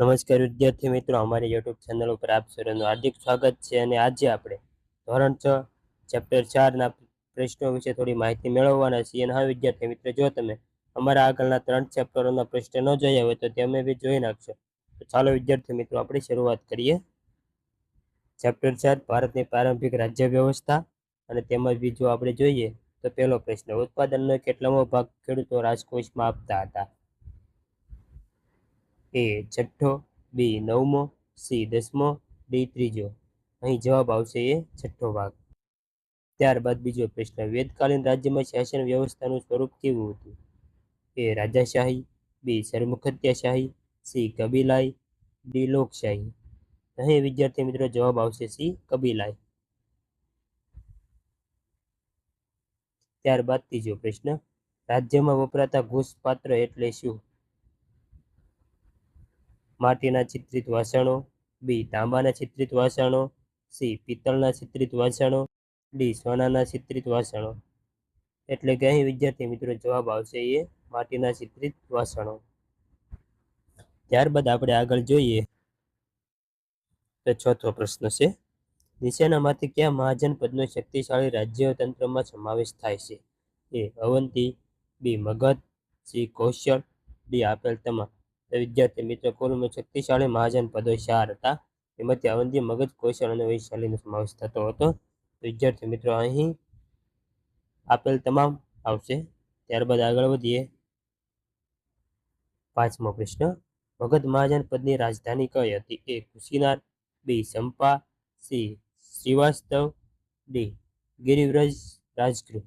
નમસ્કાર વિદ્યાર્થી મિત્રો, અમારી યુટ્યુબ ચેનલ ઉપર આપ સૌનું હાર્દિક સ્વાગત છે અને આજે આપણે ધોરણ છ ચેપ્ટર ચારના પ્રશ્નો વિશે થોડી માહિતી મેળવવાના છીએ. અને હા વિદ્યાર્થી મિત્રો, જો તમે અમારા આગળના ત્રણ ચેપ્ટરોના પ્રશ્ન ન જોયા હોય તો તમે બી જોઈ નાખશો. તો ચાલો વિદ્યાર્થી મિત્રો, આપણે શરૂઆત કરીએ. ચેપ્ટર ચાર, ભારતની પ્રારંભિક રાજ્ય વ્યવસ્થા. અને તેમજ બીજો આપણે જોઈએ તો પહેલો પ્રશ્ન, ઉત્પાદનનો કેટલામો ભાગ ખેડૂતો રાજકોષમાં આપતા હતા? એ છઠ્ઠો, બી નવમો, સી દસમો, ડી ત્રીજો. અહીં જવાબ આવશે એ છઠ્ઠો ભાગ. ત્યારબાદ બીજો પ્રશ્ન, વેદકાલીન રાજ્યમાં શાસન વ્યવસ્થાનું સ્વરૂપ કેવું હતું? એ રાજાશાહી, બી સરમુખત્યાશાહી સી કબીલાઈ, ડી લોકશાહી. અહીં વિદ્યાર્થી મિત્રો જવાબ આવશે સી કબીલાઈ. ત્યારબાદ ત્રીજો પ્રશ્ન, રાજ્યમાં વપરાતા ઘોષપાત્ર એટલે શું? માટીના ચિત્રિત વાસણો, બી તાંબાના ચિત્રિત વાસણો, સી પિત્તળના ચિત્રિત વાસણો, ડી સોનાના ચિત્રિત વાસણો. એટલે કે અહીં વિદ્યાર્થી મિત્રો જવાબ આવશે એ માટીના ચિત્રિત વાસણો. ત્યારબાદ આપણે આગળ જોઈએ તો ચોથો પ્રશ્ન છે, નીચેનામાંથી કયા મહાજન પદનો શક્તિશાળી રાજ્ય તંત્રમાં સમાવેશ થાય છે? A Avanti, B Magadh, C Kaushal, D આપેલ તમામ. વિદ્યાર્થી મિત્રો કુલ શક્તિશાળી મહાજન પદો ચાર હતા. એમાંથી અવંતી, મગજ, કૌશલ અને વૈશાલીનો સમાવેશ થતો હતો. વિદ્યાર્થી મિત્રો, અહીં આપેલ તમામ આવશે. ત્યારબાદ આગળ વધીએ. પાંચમો પ્રશ્ન. મગધ મહાજન પદની રાજધાની કઈ હતી? A Kushinar, B Champa C Shrivastav, D Girivraj Rajgriha.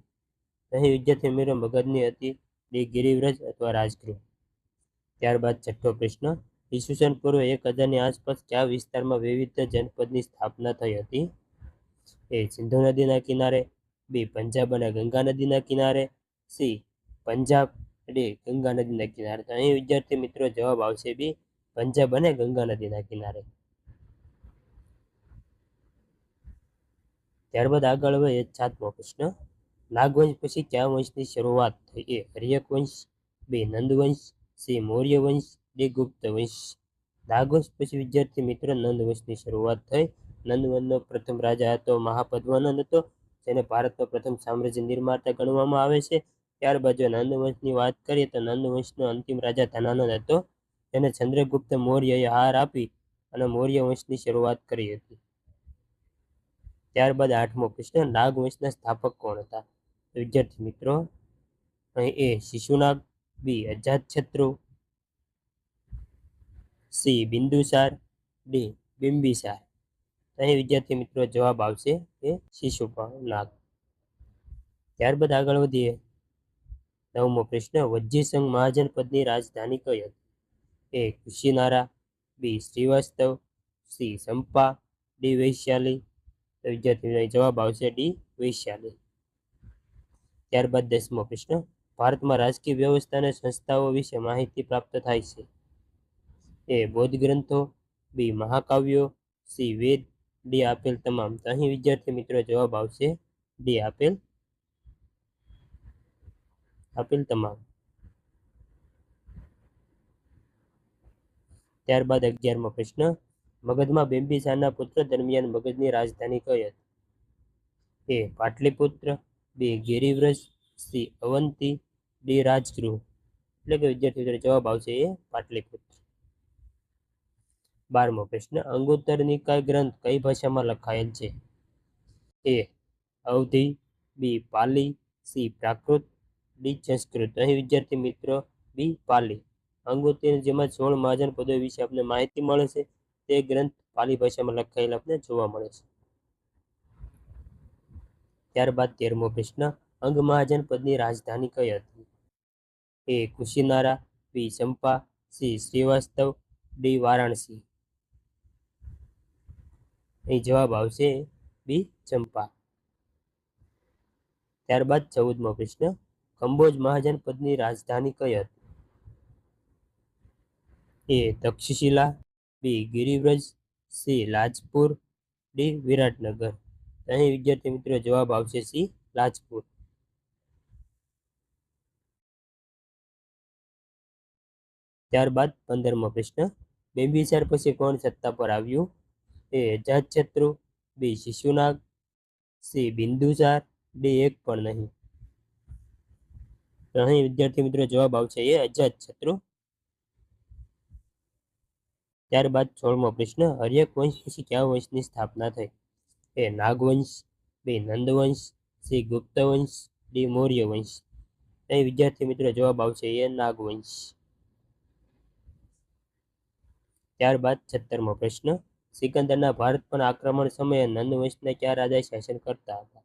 અહીં વિદ્યાર્થી મિત્રો મગધની હતી, ડી ગિરિવ્રજ અથવા રાજગૃહ. ત્યારબાદ છઠ્ઠો પ્રશ્ન ઈસવીસન પૂર્વ એક હજારની આસપાસ કયા વિસ્તારમાં વિવિધ જનપદની સ્થાપના થઈ હતી. એ સિંધુ નદીના કિનારે, બી પંજાબ અને ગંગા નદીના કિનારે, સી પંજાબ ડી ગંગા નદીના કિનારે. તો અહીં વિદ્યાર્થી મિત્રો જવાબ આવશે બી પંજાબ અને ગંગા નદીના કિનારે. ત્યારબાદ આગળ હવે સાતમો પ્રશ્ન, નાગવંશ પછી કયા વંશની શરૂઆત થઈ? એ હરિયક વંશ, બે નંદવંશ સી મૌર્ય વંશ દિગુપ્ત ગુપ્ત વંશ નાગવંશ પછી વિદ્યાર્થી મિત્રો નંદ વંશની શરૂઆત થઈ. નંદવંશનો પ્રથમ રાજા હતો મહાપદ્માનંદ હતો, જેને ભારતનો પ્રથમ સામ્રાજ્ય નિર્માતા ગણવામાં આવે છે. ત્યારબાદ જો નંદવંશની વાત કરીએ તો નંદવંશનો અંતિમ રાજા ધનાનંદ હતો તેને ચંદ્રગુપ્ત મૌર્યએ હાર આપી અને મૌર્ય વંશની શરૂઆત કરી હતી. ત્યારબાદ આઠમો પ્રશ્ન, નાગવંશના સ્થાપક કોણ હતા? વિદ્યાર્થી મિત્રો, અહીં એ શિશુનાગ બી અજાતશત્રુ સી બિંદુસાર, ડી બિંબિસાર. અહીં વિદ્યાર્થી મિત્રો જવાબ આવશે કે શિશુનાગ ત્યારબાદ આગળ વધીએ. નવમો પ્રશ્ન, વજ્જી સંઘ મહાજન પદની રાજધાની કઈ હતી? A Kushinara B Shrivastav, C Champa, D Vaishali વિદ્યાર્થી જવાબ આવશે ડી વૈશાલી ત્યારબાદ દસમો પ્રશ્ન ભારતમાં રાજકીય વ્યવસ્થા અને સંસ્થાઓ વિશે માહિતી પ્રાપ્ત થાય છે. એ બૌદ્ધ ગ્રંથો, બી મહાકાવ્યો, સી વેદ, ડી આપેલ તમામ. તો અહીં વિદ્યાર્થી મિત્રો જવાબ આવશે ડી આપેલ. આપેલ તમામ. ત્યારબાદ અગિયારમો પ્રશ્ન. મગધમાં બિંબિસારના પુત્ર દરમિયાન મગધની રાજધાની કઈ હતી? A Pataliputra, B Girivraj, C Avanti D Rajgriha. એટલે કે વિદ્યાર્થી મિત્રો જવાબ આવશે એ પાટલીપુત્ર. બારમો પ્રશ્ન અંગોત્તર નિકાય ગ્રંથ કઈ ભાષામાં લખાયેલ છે? A, Awadhi, B, Pali, C, Prakrit, D, Sanskrit. અહીં વિદ્યાર્થી મિત્રો, બી, પાલી. અંગોત્તર જેમાં સોળ મહાજન પદો વિશે આપણે માહિતી મળે છે, તે ગ્રંથ પાલી ભાષામાં લખાયેલ આપણે જોવા મળે છે. ત્યારબાદ તેરમો પ્રશ્ન અંગ મહાજનપદની રાજધાની કઈ હતી? A Kushinara, B Champa, C Shrivastav, D Varanasi. અહીં જવાબ આવશે બી ચંપા. ત્યારબાદ ચૌદમો પ્રશ્ન કંબોજ મહાજનપદની રાજધાની કઈ હતી? A Takshashila, B Girivraj, C Lajpur, D Viratnagar. અહીં વિદ્યાર્થી મિત્રો જવાબ આવશે સી લાજપુર. ત્યારબાદ પંદરમો પ્રશ્ન. બિંબિસાર પછી કોણ સત્તા પર આવ્યું? એ અજાતશત્રુ બી શિશુનાગ, સી બિંદુસાર, ડી એક પણ નહીં. અહીં વિદ્યાર્થી મિત્રો જવાબ આવશે એ અજાતશત્રુ. ત્યારબાદ સોળમો પ્રશ્ન હર્યક વંશ પછી કયા વંશની સ્થાપના થઈ? એ નાગવંશ, બી નંદવંશ, સી ગુપ્ત વંશ ડી મૌર્ય વંશ અહીં વિદ્યાર્થી મિત્રો જવાબ આવશે એ નાગવંશ. ત્યારબાદ છત્તરમો પ્રશ્ન, સિકંદરના ભારત પર આક્રમણ સમયે નંદવંશના કયા રાજા શાસન કરતા હતા.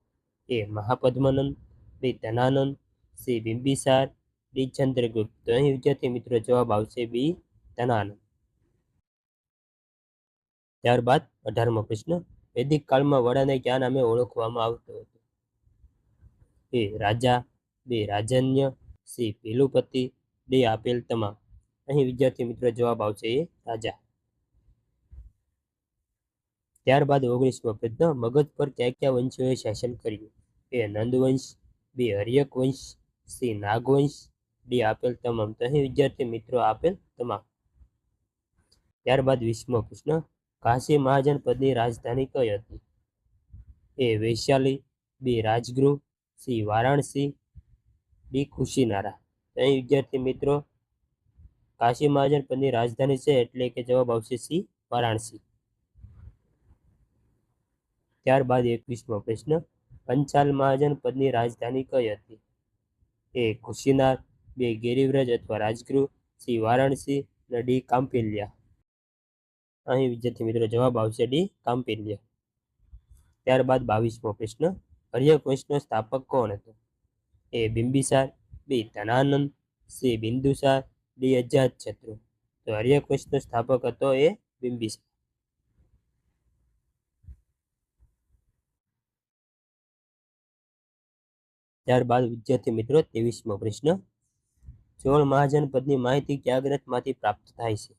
A Mahapadmananda, B Dhanananda, C Bimbisara, D Chandragupta. તો અહીં વિદ્યાર્થી મિત્રો જવાબ આવશે બી ધનાનંદ. ત્યારબાદ અઢારમો પ્રશ્ન, વૈદિક કાળમાં વડાને કયા નામે ઓળખવામાં આવતો હતો? એ રાજા, બે રાજન્ય, સી ભીલુપતિ, ડી આપેલ તમામ. અહીં વિદ્યાર્થી મિત્રો જવાબ આવશે એ રાજા. ત્યારબાદ ઓગણીસમો પ્રશ્ન મગધ પર ક્યાં ક્યાં વંશોએ શાસન કર્યું. એ નંદવંશ, બી હરિયક વંશ સી નાગવંશ ડી આપેલ તમામ. તો અહીં વિદ્યાર્થી મિત્રો આપેલ તમામ. ત્યારબાદ વીસમો પ્રશ્ન કાશી મહાજન પદની રાજધાની કઈ હતી? A Vaishali, B Rajgriha, C Varanasi, D Khushinara. અહીં વિદ્યાર્થી મિત્રો, કાશી મહાજન પદની રાજધાની છે એટલે કે જવાબ આવશે સી વારાણસી. ત્યારબાદ એકવીસમો પ્રશ્ન, પંચાલ મહાજન પદની રાજધાની કઈ હતી? એ ખુશીનાર, બે ગિરિવ્રજ અથવા રાજગૃહ, સી વારાણસી અને ડી કાંપિલ્યા. અહીં વિદ્યાર્થી મિત્રો જવાબ આવશે ડી કાંપિલ્યા. ત્યારબાદ બાવીસમો પ્રશ્ન હર્યકવંશનો સ્થાપક કોણ હતો? A Bimbisara, B Dhanananda, C Bindusara, D Ajatashatru તો હર્યકવંશનો સ્થાપક હતો એ બિંબિસાર. ત્યારબાદ વિદ્યાર્થી મિત્રો, ત્રેવીસમો પ્રશ્ન. ચોળ મહાજન પદની માહિતી કયા ગ્રંથમાંથી પ્રાપ્ત થાય છે.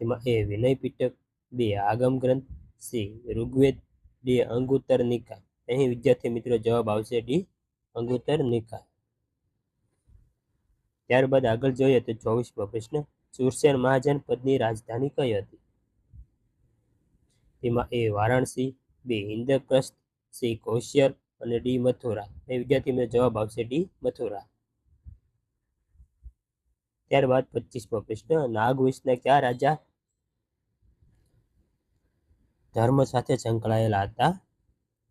તેમાં એ વિનય બે આગમ ગ્રંથ, સી ઋગ્વેદ, ડી અંગુત્તર નિકાય અહીં વિદ્યાર્થી મિત્રો જવાબ આવશે ડી અંગુત્તર નિકાય ત્યારબાદ આગળ જોઈએ તો ચોવીસમો પ્રશ્ન સુરસેન મહાજન પદની રાજધાની કઈ હતી? તેમાં એ વારાણસી, બે ઇન્દ્રપ્રસ્થ, સી કૌશિયર અને ડી મથુરા. એ વિદ્યાર્થી મિત્રો જવાબ આવશે ડી મથુરા. ત્યારબાદ પચીસમો પ્રશ્ન નાગવંશના કયા રાજા ધર્મ સાથે સંકળાયેલા હતા?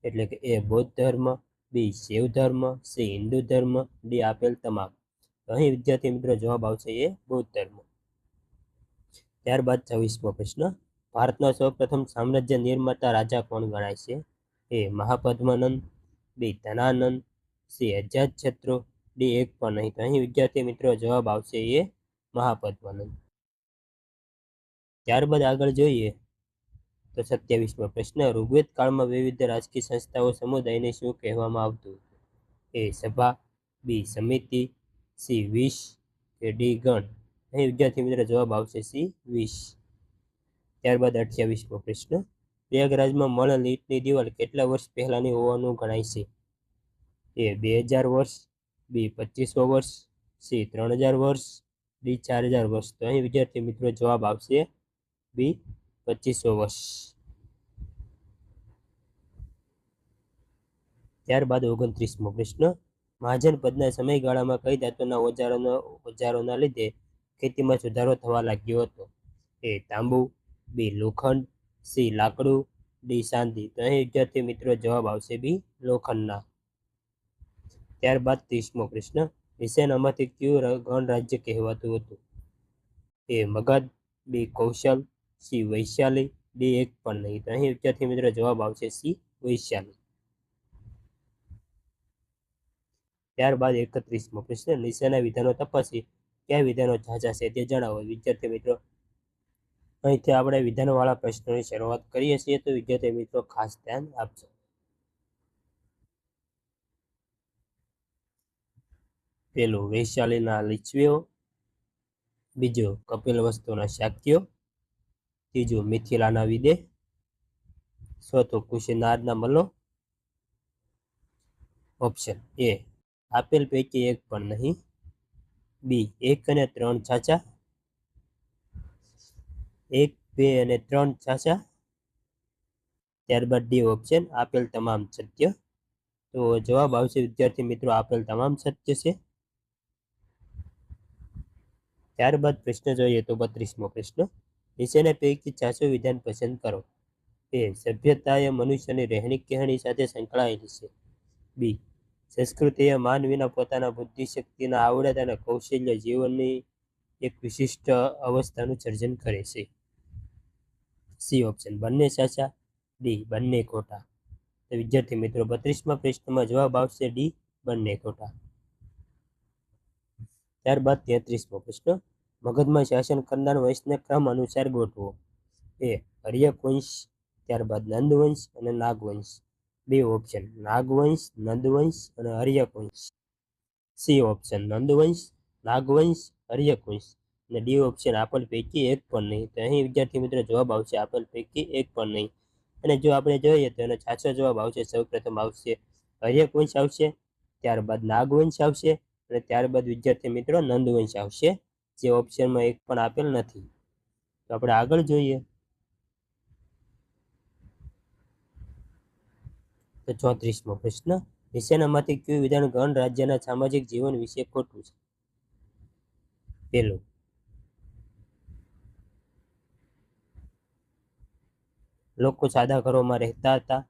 એટલે કે એ બૌદ્ધ ધર્મ, બી શિવ ધર્મ, સી હિન્દુ ધર્મ, ડી આપેલ તમામ. અહીં વિદ્યાર્થી મિત્રો જવાબ આવશે એ બૌદ્ધ ધર્મ. ત્યારબાદ છવ્વીસમો પ્રશ્ન, ભારતના સૌપ્રથમ સામ્રાજ્ય નિર્માતા રાજા કોણ ગણાય છે? A Mahapadmananda B Dhanananda, C Ajatashatru, D એક પણ નહીં. તો અહીં વિદ્યાર્થી મિત્રો જવાબ આવશે એ મહાપદ્માનંદ. ત્યારબાદ આગળ જોઈએ તો સત્યાવીસમો પ્રશ્ન ઋગ્વેદ કાળમાં વિવિધ રાજકીય સંસ્થાઓ સમુદાયને શું કહેવામાં આવતું? એ સભા, બી સમિતિ, સી વિશ કે ડી ગણ? અહીં વિદ્યાર્થી મિત્રો જવાબ આવશે સી વિશ. ત્યારબાદ અઠ્યાવીસમો પ્રશ્ન પ્રયાગરાજમાં મળ લીટની દિવાલ કેટલા વર્ષ પહેલાંની હોવાનું ગણાય છે? એ બે હજાર વર્ષ, બી પચીસો વર્ષ, સી ત્રણ હજાર વર્ષ, ડી ચાર હજાર વર્ષ. તો અહીં વિદ્યાર્થી મિત્રો જવાબ આવશે બી પચીસો વર્ષ. ત્યારબાદ ઓગણત્રીસમો પ્રશ્ન. મહાજન પદના સમયગાળામાં કઈ ધાતુના ઓજારોનો, ઓજારોના લીધે ખેતીમાં સુધારો થવા લાગ્યો હતો? એ તાંબુ, બી લોખંડ સી, લાકડું, ડી શાંતિ તો અહીં વિદ્યાર્થી મિત્રો જવાબ આવશે બી, લોખંડના. ત્યારબાદ ત્રીસમો પ્રશ્ન. વિષયનામાંથી કયું ગણ રાજ્ય કહેવાતું હતું? A, Magadh, B, Kaushal, C, Vaishali, D, એક પણ નહીં. તો અહીં વિદ્યાર્થી મિત્રો જવાબ આવશે સી, વૈશાલી. ત્યારબાદ એકત્રીસમો પ્રશ્ન. નીચેના વિધાનો તપાસી કયા વિધાનો ઝાઝા છે તે જણાવો. વિદ્યાર્થી મિત્રો અહીંથી આપણે વિધાનવાળા પ્રશ્નોની શરૂઆત કરીએ છીએ તો વિદ્યાર્થી મિત્રો ખાસ ધ્યાન આપજો. પેલું વૈશાલીના લીચવીઓ, બીજો કપિલ વસ્તુના શાક્યો, ત્રીજું મિથિલાના વિદે, ચોથું કુશીનારના મલો. ઓપ્શન એ, આપેલ પૈકી એક પણ નહીં. બી, એક અને ત્રણ છાચા એક, બે અને ત્રણ સાચા ત્યારબાદ ડી ઓપ્શન આપેલ તમામ સત્ય. તો જવાબ આવશે, વિદ્યાર્થી મિત્રો, આપેલ તમામ સત્ય છે. ત્યારબાદ પ્રશ્ન જોઈએ તો બત્રીસમો પ્રશ્ન. નીચેના પૈકી ચાસો વિધાન પસંદ કરો. એ સભ્યતા એ મનુષ્યની રહેણી કહેણી સાથે સંકળાયેલી છે. બી સંસ્કૃતિ એ માનવીના પોતાના બુદ્ધિશક્તિના આવડત અને કૌશલ્ય જીવનની એક વિશિષ્ટ અવસ્થાનું સર્જન કરે છે. C option. બંને સાચા, ડી બંને ખોટા. તો વિદ્યાર્થી મિત્રો, બત્રીસમાં પ્રશ્નમાં જવાબ આવશે ડી બંને ખોટા. ત્યારબાદ તેત્રીસમો પ્રશ્ન. મગધમાં શાસન કરનાર વંશને ક્રમ અનુસાર ગોઠવો. એ હર્યકવંશ ત્યારબાદ નંદવંશ અને નાગવંશ. બે ઓપ્શન. નાગવંશ, નંદવંશ અને હર્યકવંશ સી ઓપ્શન. નંદવંશ, નાગવંશ હર્યક વંશ અને ડી ઓપ્શન આપેલ પૈકી એક પણ નહીં. તો અહીં વિદ્યાર્થી મિત્રો જવાબ આવશે આપેલ પૈકી એક પણ નહીં. અને જો આપણે જોઈએ તો એનો સાચો જવાબ આવશે, સૌપ્રથમ આવશે હર્યકવંશ આવશે, ત્યારબાદ નાગવંશ આવશે અને ત્યારબાદ વિદ્યાર્થી મિત્રો નંદવંશ આવશે. જે ઓપ્શનમાં એક પણ આપેલ નથી. તો આપણે આગળ જોઈએ. તો ચોત્રીસમો પ્રશ્ન નીચેનામાંથી કયું વિધાન ગણ રાજ્યના સામાજિક જીવન વિશે ખોટું છે? પેલું લોકો સાદા ઘરોમાં રહેતા હતા,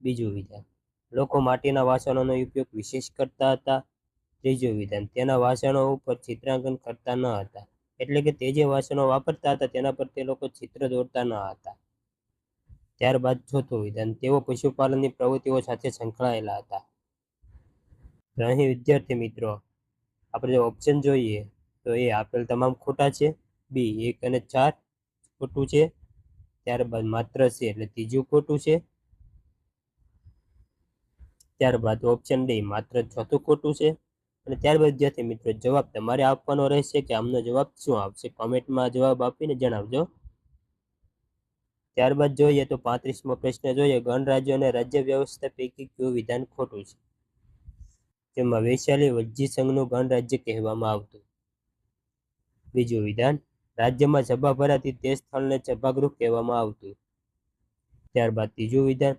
બીજું વિધાન. લોકો માટીના વાસણોનો ઉપયોગ વિશેષ કરતા હતા, ત્રીજું વિધાન. તેના વાસણો ઉપર ચિત્રાંકન કરતા ન હતા. એટલે કે તે જે વાસણો વાપરતા હતા, તેના પર તે લોકો ચિત્ર દોરતા ન હતા. ત્યારબાદ ચોથું વિધાન. તેઓ પશુપાલનની પ્રવૃત્તિઓ સાથે સંકળાયેલા હતા. અહીં વિદ્યાર્થી મિત્રો, આપણે જો ઓપ્શન જોઈએ, તો એ આપેલ તમામ ખોટા છે. બી, એક અને ચાર ખોટું છે. ત્યારબાદ માત્ર છે એટલે ત્રીજું ખોટું છે. ત્યારબાદ ઓપ્શન ડી માત્ર ચોથું ખોટું છે. અને ત્યારબાદ વિદ્યાર્થી મિત્રો, જવાબ તમારે આપવાનો રહેશે કે આમનો જવાબ શું આવશે? કોમેન્ટમાં જવાબ આપીને જણાવજો. ત્યારબાદ જોઈએ તો પાંત્રીસમો પ્રશ્ન જોઈએ. ગણરાજ્યો અને રાજ્ય વ્યવસ્થા પૈકી કયું વિધાન ખોટું છે? જેમાં વૈશાલી વજ્જી સંઘનું ગણરાજ્ય કહેવામાં આવતું. બીજું વિધાન? રાજ્યમાં સભા ભરાતી તે સ્થળને સભાગૃહ કહેવામાં આવતું. ત્યારબાદ ત્રીજું વિધાન,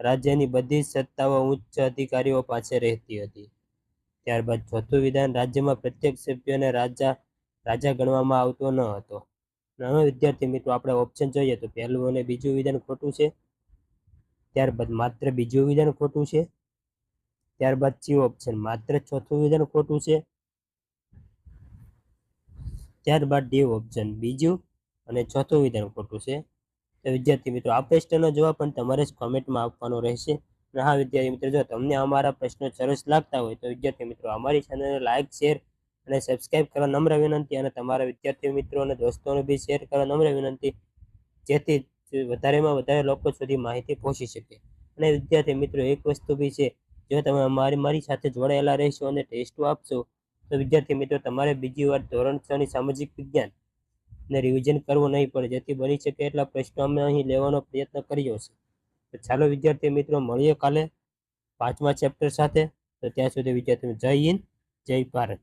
રાજ્યની બધી જ સત્તાઓ ઉચ્ચ અધિકારીઓ પાસે રહેતી હતી. ત્યારબાદ ચોથું વિધાન, રાજ્યમાં પ્રત્યેક સભ્યને રાજા રાજા ગણવામાં આવતો ન હતો. નાનો વિદ્યાર્થી મિત્રો, આપણે ઓપ્શન જોઈએ તો પહેલું અને બીજું વિધાન ખોટું છે. ત્યારબાદ માત્ર બીજું વિધાન ખોટું છે. ત્યારબાદ સી ઓપ્શન માત્ર ચોથું વિધાન ખોટું છે. ત્યારબાદ ડી ઓપ્શન. બીજું અને ચોથું વિધાન ખોટું છે. તો વિદ્યાર્થી મિત્રો, આ પ્રશ્નનો જવાબ પણ તમારે જ કોમેન્ટમાં આપવાનો રહેશે. અને હા, વિદ્યાર્થી મિત્રો, જો તમને અમારા પ્રશ્નો સરસ લાગતા હોય તો વિદ્યાર્થી મિત્રો, અમારી ચેનલને લાઇક શેર અને સબસ્ક્રાઇબ કરવા નમ્ર વિનંતી અને તમારા વિદ્યાર્થી મિત્રો અને દોસ્તોને બી શેર કરવા નમ્ર વિનંતી. જેથી વધારેમાં વધારે લોકો સુધી માહિતી પહોંચી શકે. અને વિદ્યાર્થી મિત્રો, એક વસ્તુ બી છે. જો તમે અમારી, મારી સાથે જોડાયેલા રહેશો અને ટેસ્ટો આપશો તો વિદ્યાર્થી મિત્રો, તમારે બીજી વાર ધોરણ છ ની સામાજિક વિજ્ઞાન ને રિવિઝન કરવું નહીં પડે. જેથી બની શકે એટલા પ્રશ્નો અમે અહીં લેવાનો પ્રયત્ન કર્યો છે. તો ચાલો વિદ્યાર્થી મિત્રો, મળીએ કાલે પાંચમા ચેપ્ટર સાથે. તો ત્યાં સુધી વિદ્યાર્થી જય હિન્દ, જય ભારત.